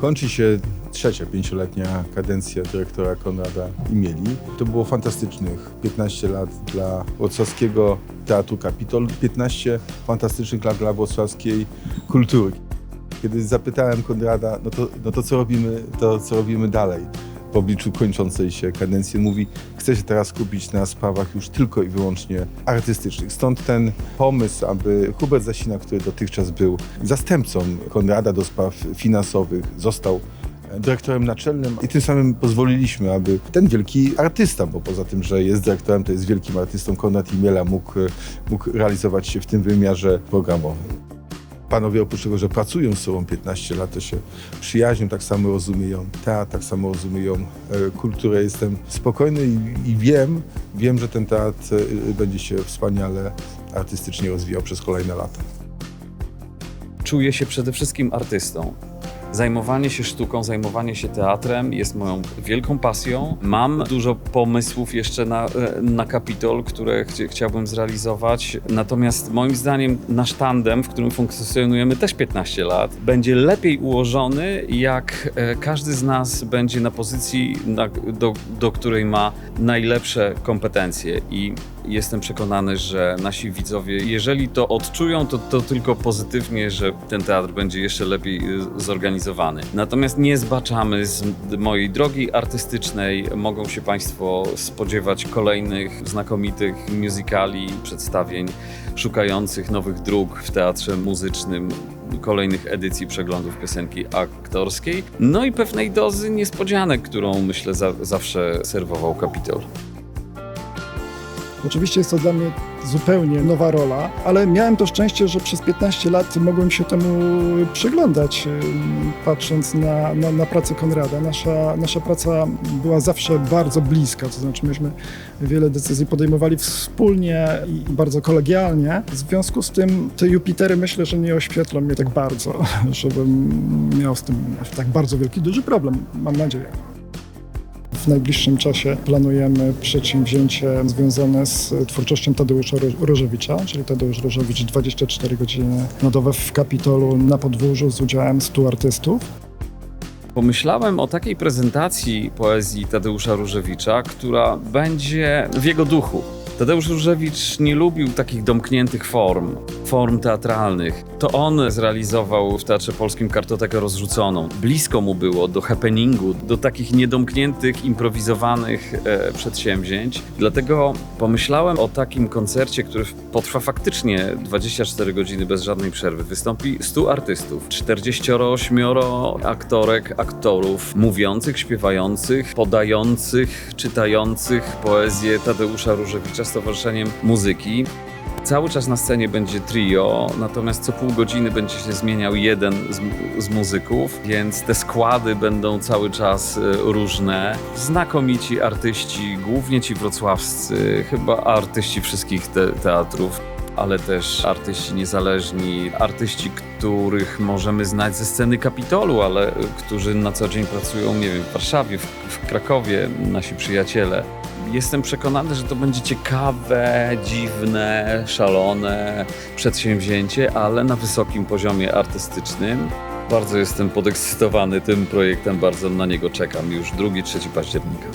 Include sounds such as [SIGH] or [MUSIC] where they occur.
Kończy się trzecia pięcioletnia kadencja dyrektora Konrada Imieli. To było fantastycznych 15 lat dla Wrocławskiego Teatru Kapitol, 15 fantastycznych lat dla wrocławskiej kultury. Kiedy zapytałem Konrada, no to, no to co robimy, to co robimy dalej? W obliczu kończącej się kadencji mówi, chcę się teraz skupić na sprawach już tylko i wyłącznie artystycznych. Stąd ten pomysł, aby Hubert Zasina, który dotychczas był zastępcą Konrada do spraw finansowych, został dyrektorem naczelnym i tym samym pozwoliliśmy, aby ten wielki artysta, bo poza tym, że jest dyrektorem, to jest wielkim artystą, Konrad Imiela mógł, mógł realizować się w tym wymiarze programowym. Panowie oprócz tego, że pracują z sobą 15 lat, to się przyjaźnią, tak samo rozumieją teatr, tak samo rozumieją e, kulturę. Jestem spokojny i, i wiem, wiem, że ten teatr e, będzie się wspaniale artystycznie rozwijał przez kolejne lata. Czuję się przede wszystkim artystą. Zajmowanie się sztuką, zajmowanie się teatrem jest moją wielką pasją. Mam dużo pomysłów jeszcze na, e, na Kapitol, które chci- chciałbym zrealizować. Natomiast moim zdaniem nasz tandem, w którym funkcjonujemy też 15 lat, będzie lepiej ułożony, jak e, każdy z nas będzie na pozycji, na, do, do której ma najlepsze kompetencje. I jestem przekonany, że nasi widzowie, jeżeli to odczują, to, to tylko pozytywnie, że ten teatr będzie jeszcze lepiej y, zorganizowany. Natomiast nie zbaczamy z mojej drogi artystycznej. Mogą się Państwo spodziewać kolejnych znakomitych musicali, przedstawień szukających nowych dróg w teatrze muzycznym kolejnych edycji przeglądów piosenki aktorskiej, no i pewnej dozy niespodzianek, którą myślę za, zawsze serwował Kapitol. Oczywiście jest to dla mnie zupełnie nowa rola, ale miałem to szczęście, że przez 15 lat mogłem się temu przyglądać, patrząc na, na, na pracę Konrada. Nasza, nasza praca była zawsze bardzo bliska, to znaczy myśmy wiele decyzji podejmowali wspólnie i bardzo kolegialnie. W związku z tym te Jupitery myślę, że nie oświetlą mnie tak bardzo, [LAUGHS] żebym miał z tym tak bardzo wielki, duży problem, mam nadzieję. W najbliższym czasie planujemy przedsięwzięcie związane z twórczością Tadeusza Ro- Rożewicza, czyli Tadeusz Rożewicz 24 godziny na dobę w Kapitolu na podwórzu z udziałem 100 artystów. Pomyślałem o takiej prezentacji poezji Tadeusza Różewicza, która będzie w jego duchu. Tadeusz Różewicz nie lubił takich domkniętych form, form teatralnych. To on zrealizował w Teatrze Polskim kartotekę rozrzuconą. Blisko mu było do happeningu, do takich niedomkniętych, improwizowanych e, przedsięwzięć. Dlatego pomyślałem o takim koncercie, który potrwa faktycznie 24 godziny bez żadnej przerwy. Wystąpi 100 artystów, 48 aktorek, aktorów, mówiących, śpiewających, podających, czytających poezję Tadeusza Różewicza z Towarzyszeniem Muzyki. Cały czas na scenie będzie trio, natomiast co pół godziny będzie się zmieniał jeden z, z muzyków, więc te składy będą cały czas e, różne. Znakomici artyści, głównie ci wrocławscy, chyba artyści wszystkich te, teatrów ale też artyści niezależni, artyści, których możemy znać ze sceny Kapitolu, ale e, którzy na co dzień pracują, nie wiem, w Warszawie, w, w Krakowie, nasi przyjaciele. Jestem przekonany, że to będzie ciekawe, dziwne, szalone przedsięwzięcie, ale na wysokim poziomie artystycznym. Bardzo jestem podekscytowany tym projektem, bardzo na niego czekam już 2-3 października.